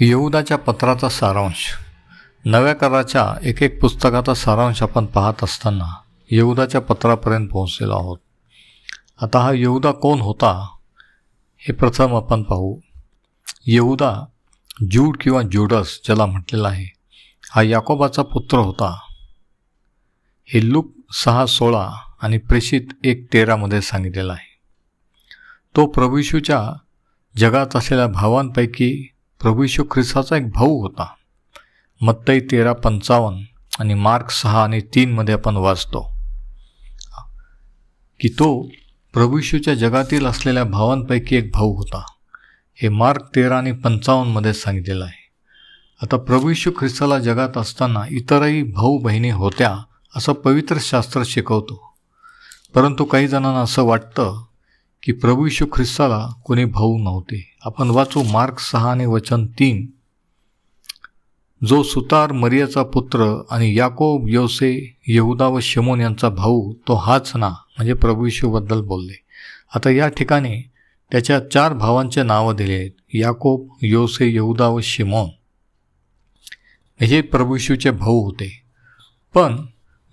यहुदाच्या पत्राचा सारांश. नव्या कराच्या एक एक पुस्तकाचा सारांश आपण पाहत असताना यहुदाच्या पत्रापर्यंत पोहोचलेलो आहोत. आता हा यहुदा कोण होता हे प्रथम आपण पाहू. यहुदा जूड किंवा जुडस ज्याला म्हटलेला आहे हा याकोबाचा पुत्र होता. हे लूक सहा सोळा आणि प्रेषित एक तेरामध्ये सांगितलेला आहे. तो प्रभूशूच्या जगात असलेल्या भावांपैकी प्रभू यशू ख्रिस्ताचा एक भाऊ होता. मत्तई तेरा पंचावन्न आणि मार्क सहा आणि तीनमध्ये आपण वाचतो. की तो प्रभू जगातील असलेल्या भावांपैकी एक भाऊ होता. हे मार्क तेरा आणि पंचावन्नमध्ये सांगितलेलं आहे. आता प्रभू येशू ख्रिस्ताला जगात असताना इतरही भाऊ बहिणी होत्या असं पवित्र शास्त्र शिकवतो. परंतु काही जणांना असं वाटतं की प्रभू यशू ख्रिस्ताला कोणी भाऊ नव्हते. आपण वाचू मार्क सहा आणि वचन तीन. जो सुतार मरियाचा पुत्र आणि याकोब योसे यहुदा व शमोन यांचा भाऊ तो हाच ना म्हणजे प्रभू येशूबद्दल बोलले. आता या ठिकाणी त्याच्या चार भावांचे नावं दिले आहेत. याकोब योसे यहुदा व शिमोन. हे प्रभू येशूचे भाऊ होते. पण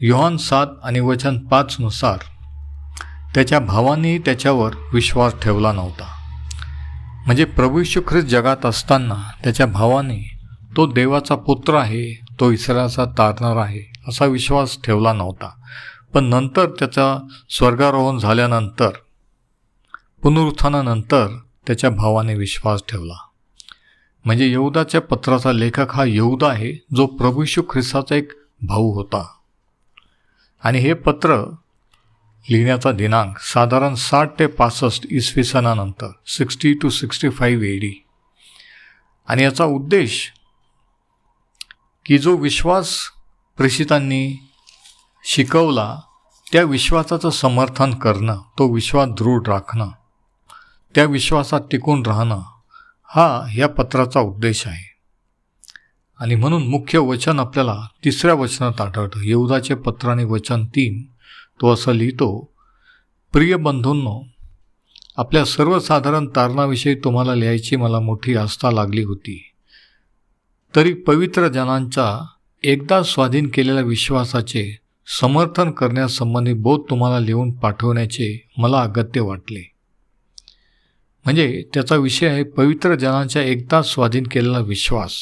योहान सात आणि वचन पाचनुसार त्याच्या भावाने त्याच्यावर विश्वास ठेवला नव्हता. म्हणजे प्रभू यशू ख्रिस्त जगात असताना त्याच्या भावाने तो देवाचा पुत्र आहे तो इसराचा तारणार आहे असा विश्वास ठेवला नव्हता. पण नंतर त्याचा स्वर्गारोहण झाल्यानंतर पुनरुत्थानानंतर त्याच्या भावाने विश्वास ठेवला. म्हणजे यहुदाच्या पत्राचा लेखक हा यहुदा आहे जो प्रभू यशू ख्रिस्ताचा एक भाऊ होता. आणि हे पत्र लिहिण्याचा दिनांक साधारण साठ ते पासष्ट इसवी सणानंतर sixty two sixty five A D आणि याचा उद्देश की जो विश्वास प्रेषितांनी शिकवला त्या विश्वासाचं समर्थन करणं तो विश्वास दृढ राखणं त्या विश्वासात टिकून राहणं हा या पत्राचा उद्देश आहे. आणि म्हणून मुख्य वचन आपल्याला तिसऱ्या वचनात आढळतं. येऊदाचे पत्र आणि वचन तीन. तो असं लिहितो प्रिय बंधूंनो आपल्या सर्वसाधारण तारणाविषयी तुम्हाला लिहायची मला मोठी आस्था लागली होती. तरी पवित्र जनांचा एकदा स्वाधीन केलेल्या विश्वासाचे समर्थन करण्यासंबंधी बोध तुम्हाला लिहून पाठवण्याचे मला अगत्य वाटले. म्हणजे त्याचा विषय आहे पवित्र जनांच्या एकदा स्वाधीन केलेला विश्वास.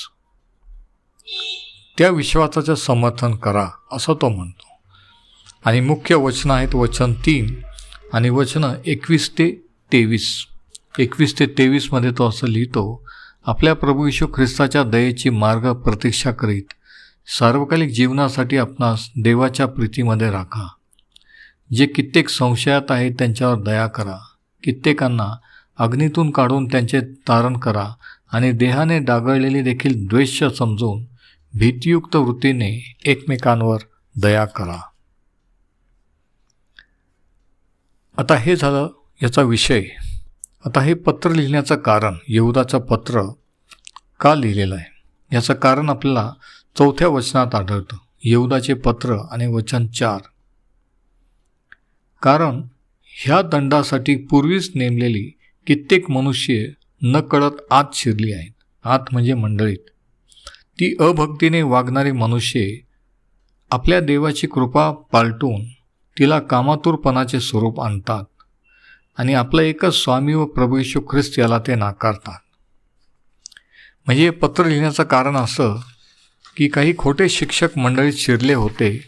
त्या विश्वासाचं समर्थन करा असं तो म्हणतो. आणि मुख्य वचनं आहेत वचन तीन आणि वचनं एकवीस ते तेवीस. एकवीस ते तेवीसमध्ये तो असं लिहितो आपल्या प्रभू यशू ख्रिस्ताच्या दयेची मार्ग प्रतीक्षा करीत सार्वकालिक जीवनासाठी आपणास देवाच्या प्रीतीमध्ये राखा. जे कित्येक संशयात आहेत त्यांच्यावर दया करा. कित्येकांना अग्नीतून काढून त्यांचे तारण करा आणि देहाने डागळलेली देखील द्वेष समजून भीतियुक्त वृत्तीने एकमेकांवर दया करा. आता हे झालं याचा विषय. आता हे पत्र लिहिण्याचं कारण येहुदाचं पत्र का लिहिलेलं आहे? याचं कारण आपल्याला चौथ्या वचनात आढळतं. येहुदाचे पत्र आणि वचन चार. कारण ह्या दंडासाठी पूर्वीच नेमलेली कित्येक मनुष्य नकळत आत शिरली आहेत. आत म्हणजे मंडळीत. ती अभक्तीने वागणारी मनुष्ये आपल्या देवाची कृपा पालटून तिला कामातूरपणाचे स्वरूप आणतात आणि आपलं एकच स्वामी व प्रभू येशू ख्रिस्त याला ते नाकारतात. म्हणजे हे पत्र लिहिण्याचं कारण असं की काही खोटे शिक्षक मंडळीत शिरले होते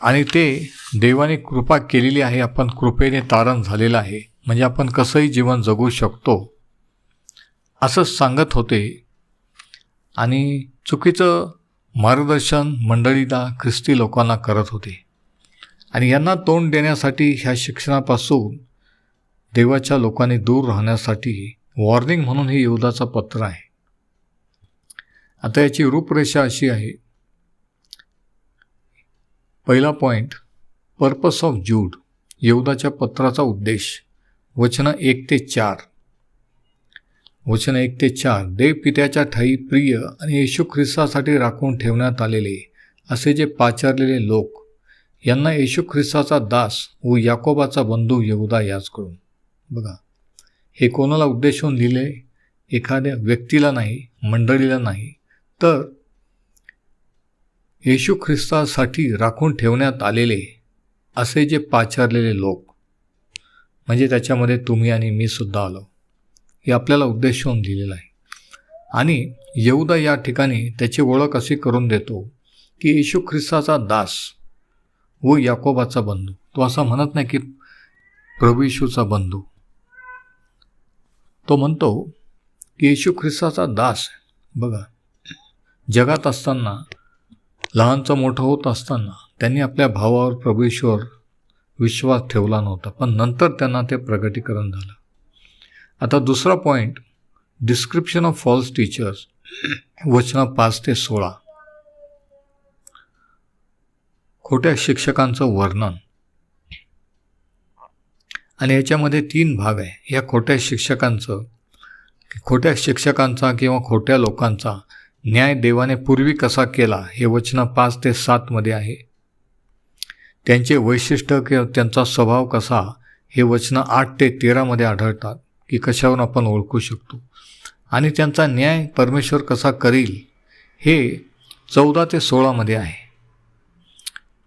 आणि ते देवाने कृपा केलेली आहे आपण कृपेने तारण झालेलं आहे. म्हणजे आपण कसंही जीवन जगू शकतो असंच सांगत होते. आणि चुकीचं मार्गदर्शन मंडळीला ख्रिस्ती लोकांना करत होते. आणि यांना तोंड देण्यासाठी ह्या शिक्षणापासून देवाच्या लोकांनी दूर राहण्यासाठी वॉर्निंग म्हणून हे योधाचं पत्र आहे. आता याची रूपरेषा अशी आहे. पहिला पॉईंट पर्पस ऑफ जूड यहुदाच्या पत्राचा उद्देश वचनं एक ते चार. वचन एक ते चार देव पित्याच्या ठाई प्रिय आणि येशू ख्रिस्तासाठी राखून ठेवण्यात आलेले असे जे पाचारलेले लोक यांना येशू ख्रिस्ताचा दास व याकोबाचा बंधू येऊदा याचकडून बघा हे कोणाला उद्देशून लिहिले एखाद्या व्यक्तीला नाही मंडळीला नाही. तर येशू ख्रिस्तासाठी राखून ठेवण्यात आलेले असे जे पाचारलेले लोक म्हणजे त्याच्यामध्ये तुम्ही आणि मी सुद्धा आलो हे आपल्याला उद्देशून लिहिलेलं आहे. आणि येऊदा या ठिकाणी त्याची ओळख अशी करून देतो की येशू ख्रिस्ताचा दास व याकोबाचा बंधू. तो असा म्हणत नाही की प्रभू येशूचा बंधू. तो म्हणतो की येशू ख्रिस्ताचा दास बघा जगात असताना लहानचं मोठं होत असताना त्यांनी आपल्या भावावर प्रभूश्वर विश्वास ठेवला नव्हता. पण नंतर त्यांना ते प्रगटीकरण झालं. आता दुसरा point description of false teachers वचनं पाच ते सोळा. खोट्या शिक्षकांचं वर्णन. आणि याच्यामध्ये तीन भाग आहे. या खोट्या शिक्षकांचं खोट्या शिक्षकांचा किंवा खोट्या लोकांचा न्याय देवाने पूर्वी कसा केला हे वचनं पाच ते सातमध्ये आहे. त्यांचे वैशिष्ट्य किंवा त्यांचा स्वभाव कसा हे वचनं आठ ते तेरामध्ये आढळतात की कशावरून आपण ओळखू शकतो. आणि त्यांचा न्याय परमेश्वर कसा करील हे चौदा ते सोळामध्ये आहे.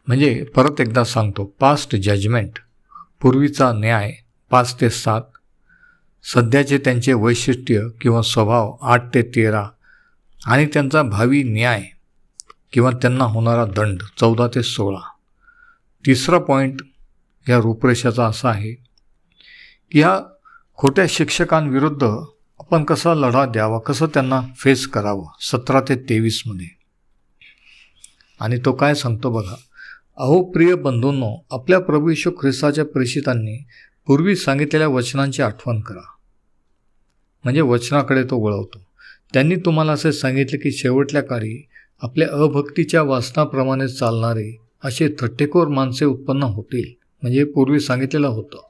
म्हणजे परत एकदा सांगतो पास्ट जजमेंट पूर्वीचा न्याय पाच ते सात सध्याचे त्यांचे वैशिष्ट्य किंवा स्वभाव आठ ते तेरा आणि त्यांचा भावी न्याय किंवा त्यांना होणारा दंड चौदा ते सोळा. तिसरा पॉईंट या रूपरेषाचा असा आहे की ह्या खोट्या शिक्षकांविरुद्ध आपण कसा लढा द्यावा कसं त्यांना फेस करावं सतरा ते तेवीसमध्ये. आणि तो काय सांगतो बघा अहो प्रिय बंधूंनो आपल्या प्रभू यशू ख्रिस्ताच्या प्रेषितांनी पूर्वी सांगितलेल्या वचनांची आठवण करा. म्हणजे वचनाकडे तो वळवतो. त्यांनी तुम्हाला असे सांगितले की शेवटल्या काळी आपल्या अभक्तीच्या वासनाप्रमाणे चालणारे असे थट्टेकोर माणसे उत्पन्न होतील म्हणजे पूर्वी सांगितलेलं होतं.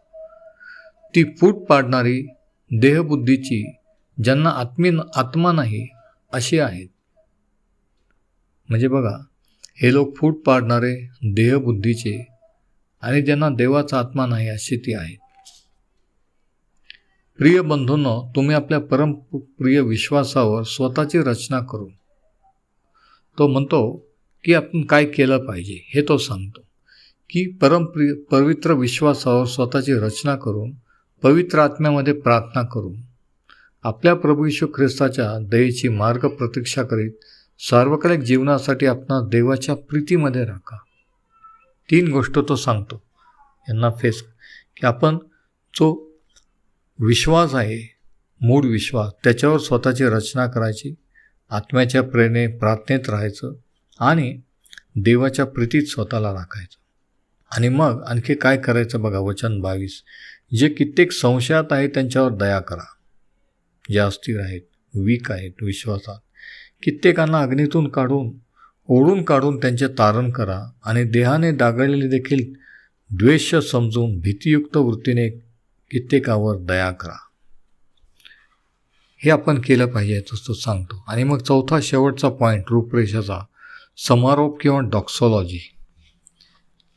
ती फूट पाडणारी देहबुद्धीची ज्यांना आत्मी आत्मा नाही अशी आहेत. म्हणजे बघा हे लोक फूट पाडणारे देहबुद्धीचे आणि ज्यांना देवाचा आत्मा नाही अशी ती आहेत. प्रिय बंधूंनो तुम्ही आपल्या परमप्रिय विश्वासावर स्वतःची रचना करू तो म्हणतो की आपण काय केलं पाहिजे हे तो सांगतो की परमप्रिय पवित्र विश्वासावर स्वतःची रचना करून पवित्र आत्म्यामध्ये प्रार्थना करून आपल्या प्रभू यशू ख्रिस्ताच्या दयेची मार्ग प्रतीक्षा करीत सार्वकालिक जीवनासाठी आपणा देवाच्या प्रीतीमध्ये राखा. तीन गोष्ट तो सांगतो. यांना फेस की आपण जो विश्वास आहे मूळ विश्वास त्याच्यावर स्वतःची रचना करायची आत्म्याच्या प्रेरणे प्रार्थनेत राहायचं आणि देवाच्या प्रीतीत स्वतःला राखायचं. आणि मग आणखी काय करायचं बघा वचन बावीस. जे कित्येक संशयात आहे त्यांच्यावर दया करा. जे अस्थिर आहेत वीक आहेत विश्वासात. कित्येकांना अग्नीतून काढून ओढून काढून त्यांचे तारण करा आणि देहाने डागळलेले देखील द्वेष समजून भीतीयुक्त वृत्तीने कित्येकावर दया करा. हे आपण केलं पाहिजे तो सांगतो. आणि मग चौथा शेवटचा पॉईंट रूपरेषाचा समारोप किंवा डॉक्सॉलॉजी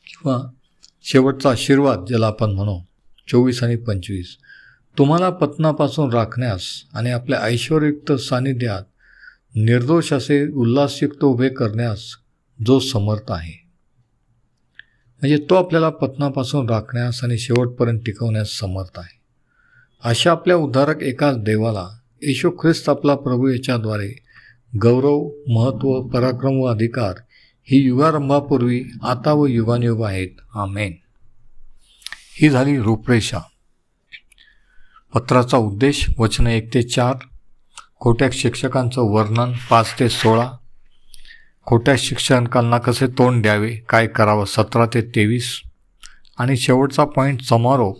किंवा शेवटचा आशीर्वाद ज्याला आपण म्हणू चोवीस आणि पंचवीस. तुम्हाला पत्नापासून राखण्यास आणि आपल्या ऐश्वरयुक्त सानिध्यात निर्दोष असे उल्हासयुक्त उभे करण्यास जो समर्थ आहे. म्हणजे तो आपल्याला पत्नापासून राखण्यास आणि शेवटपर्यंत टिकवण्यास समर्थ आहे. अशा आपल्या उद्धारक एकाच देवाला येशू ख्रिस्त आपला प्रभू याच्याद्वारे गौरव महत्त्व पराक्रम व अधिकार ही युगारंभापूर्वी आता व युगानयुग आहेत. आमेन. ही झाली रूपरेषा. पत्राचा उद्देश वचन एक ते चार खोट्या शिक्षकांचं वर्णन पाच ते सोळा. खोट्या शिक्षकांना कसे तोंड द्यावे काय करावं सतरा ते तेवीस. आणि शेवटचा पॉईंट समारोप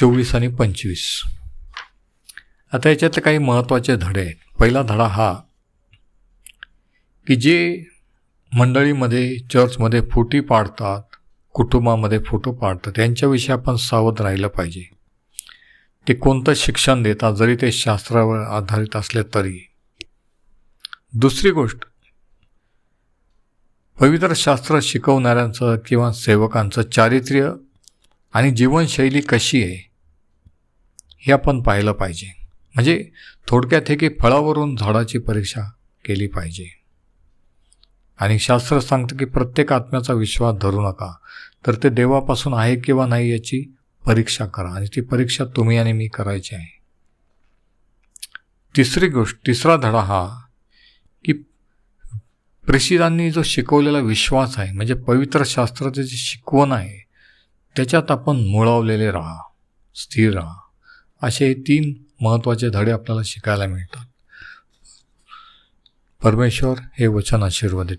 चोवीस आणि पंचवीस. आता याच्यातले काही महत्त्वाचे धडे आहेत. पहिला धडा हा की जे मंडळीमध्ये चर्चमध्ये फुटी पाडतात कुटुंबामध्ये फोटो पाडतात त्यांच्याविषयी आपण सावध राहिलं पाहिजे. ते कोणतं शिक्षण देतात जरी ते शास्त्रावर आधारित असले तरी. दुसरी गोष्ट पवित्र शास्त्र शिकवणाऱ्यांचं किंवा सेवकांचं चारित्र्य आणि जीवनशैली कशी आहे हे आपण पाहिलं पाहिजे. म्हणजे थोडक्यात हे की फळावरून झाडाची परीक्षा केली पाहिजे. आणि शास्त्र सांगतं की प्रत्येक आत्म्याचा विश्वास धरू नका. तर ते देवापासून आहे किंवा नाही याची परीक्षा करा. आणि ती परीक्षा तुम्ही आणि मी करायची आहे. तिसरी गोष्ट तिसरा धडा हा की प्रेषितांनी जो शिकवलेला विश्वास आहे म्हणजे पवित्र शास्त्राचे जे शिकवण आहे त्याच्यात आपण मुळावलेले राहा स्थिर राहा. असे हे तीन महत्त्वाचे धडे आपल्याला शिकायला मिळतात. परमेश्वर हे वचन आशीर्वादित